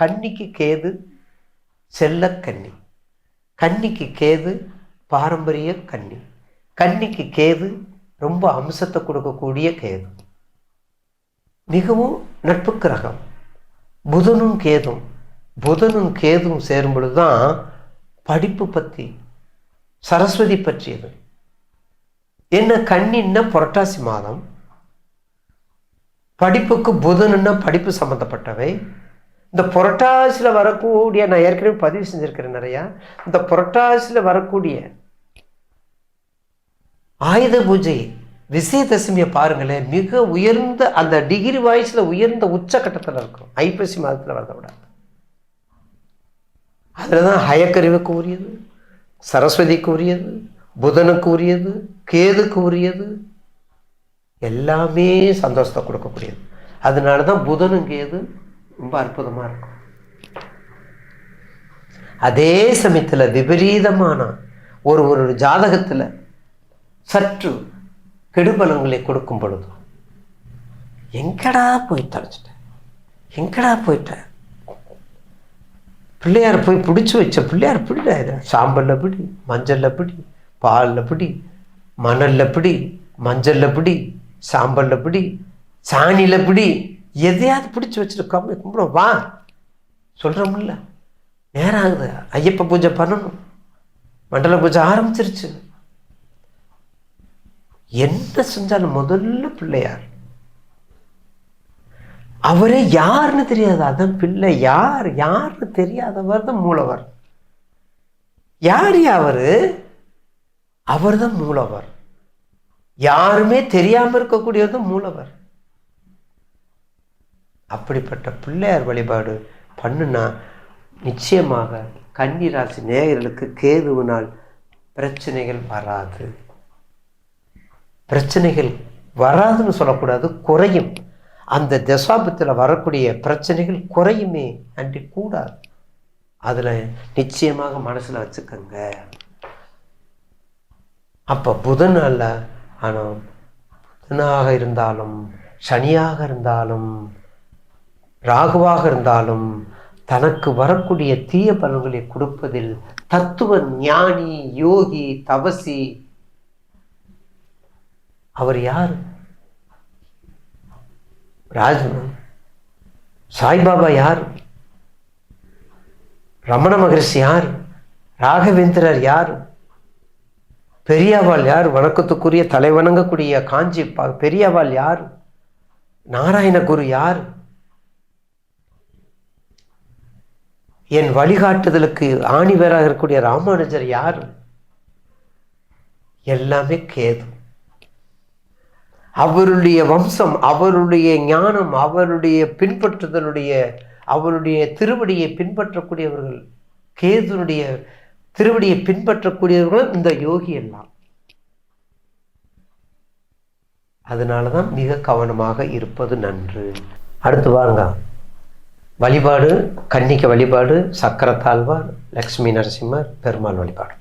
கன்னிக்கு கேது செல்ல கன்னி. கன்னிக்கு கேது பாரம்பரிய கன்னி. கன்னிக்கு கேது ரொம்ப அம்சத்தை கொடுக்கக்கூடிய கேது. மிகவும் நட்பு கிரகம் புதனும் கேதும். புதனும் கேதும் சேரும் பொழுது தான் படிப்பு பற்றி சரஸ்வதி பற்றியது. என்ன கண்ணின்னா புரட்டாசி மாதம். படிப்புக்கு புதனுன்னா படிப்பு சம்மந்தப்பட்டவை இந்த புரட்டாசியில் வரக்கூடிய நான் ஏற்கனவே பதிவு செஞ்சுருக்கிறேன் நிறையா. இந்த புரட்டாசியில் வரக்கூடிய ஆயுத பூஜை விஜயதசமியை பாருங்களேன் மிக உயர்ந்த அந்த டிகிரி வாய்ஸில் உயர்ந்த உச்சக்கட்டத்தில் இருக்கும். ஐப்பசி மாதத்தில் வரத விட. அதில் தான் ஹயக்கறிவுக்கு உரியது சரஸ்வதிக்கு உரியது புதனுக்கு உரியது கேதுக்கு உரியது. எல்லாமே சந்தோஷத்தை கொடுக்கக்கூடியது. அதனால தான் புதனும் கேது ரொம்ப அற்புதமாக இருக்கும். அதே சமயத்தில் விபரீதமான ஒரு ஒரு ஜாதகத்தில் சற்று கெடுபலங்களை கொடுக்கும் பொழுது எங்கடா போய் தொலைச்சிட்டேன் எங்கடா போயிட்டேன் பிள்ளையார் போய் பிடிச்சி வச்ச பிள்ளையார் பிடிடாது சாம்பலில் பிடி மஞ்சளில் பிடி பாலில் பிடி மணலில் பிடி மஞ்சளில் பிடி சாம்பலில் பிடி சாணியில் பிடி எதையாவது பிடிச்சி வச்சுட்டு கம்மி கும்பிடும் வா. சொல்கிறோம்ல நேரம் ஆகுது. ஐயப்ப பூஜை பண்ணணும். மண்டல பூஜை ஆரம்பிச்சிருச்சு. என்ன செஞ்சாலும் முதல்ல பிள்ளையார் அவரே யாருன்னு தெரியாது. அதான் பிள்ளை யார்? யாருன்னு தெரியாதவர் தான் மூலவர். யார் அவரு? அவர் தான் மூலவர். யாருமே தெரியாம இருக்கக்கூடியது மூலவர். அப்படிப்பட்ட பிள்ளையார் வழிபாடு பண்ணுனா நிச்சயமாக கன்னிராசி நேயர்களுக்கு கேதுவினால் பிரச்சனைகள் வராது. பிரச்சனைகள் வராதுன்னு சொல்லக்கூடாது குறையும். அந்த தசாபத்தில் வரக்கூடிய பிரச்சனைகள் குறையுமே அன்றி கூடாது. அதில் நிச்சயமாக மனசில் வச்சுக்கோங்க. அப்போ புதன் அல்ல ஆனால் புதனாக இருந்தாலும் சனியாக இருந்தாலும் ராகுவாக இருந்தாலும் தனக்கு வரக்கூடிய தீய பலன்களை கொடுப்பதில் தத்துவ ஞானி யோகி தவசி அவர் யார்? ராஜ். சாய்பாபா யார்? ரமண மகரிஷி யார்? ராகவேந்திரர் யார்? பெரியவாள் யார்? வணக்கத்துக்குரிய தலைவணங்கக்கூடிய காஞ்சி ப- யார்? நாராயண குரு யார்? என் வழிகாட்டுதலுக்கு ஆணிவராக இருக்கக்கூடிய ராமானுஜர் யார்? எல்லாமே கேது. அவருடைய வம்சம் அவருடைய ஞானம் அவருடைய பின்பற்றுதலுடைய அவருடைய திருவடியை பின்பற்றக்கூடியவர்கள் கேதுனுடைய திருவடியை பின்பற்றக்கூடியவர்கள் இந்த யோகி எல்லாம். அதனால தான் மிக கவனமாக இருப்பது நன்று. அடுத்து வாருங்க வழிபாடு கன்னிக்க வழிபாடு சக்கரத்தாழ்வார் லக்ஷ்மி நரசிம்மர் பெருமாள் வழிபாடு.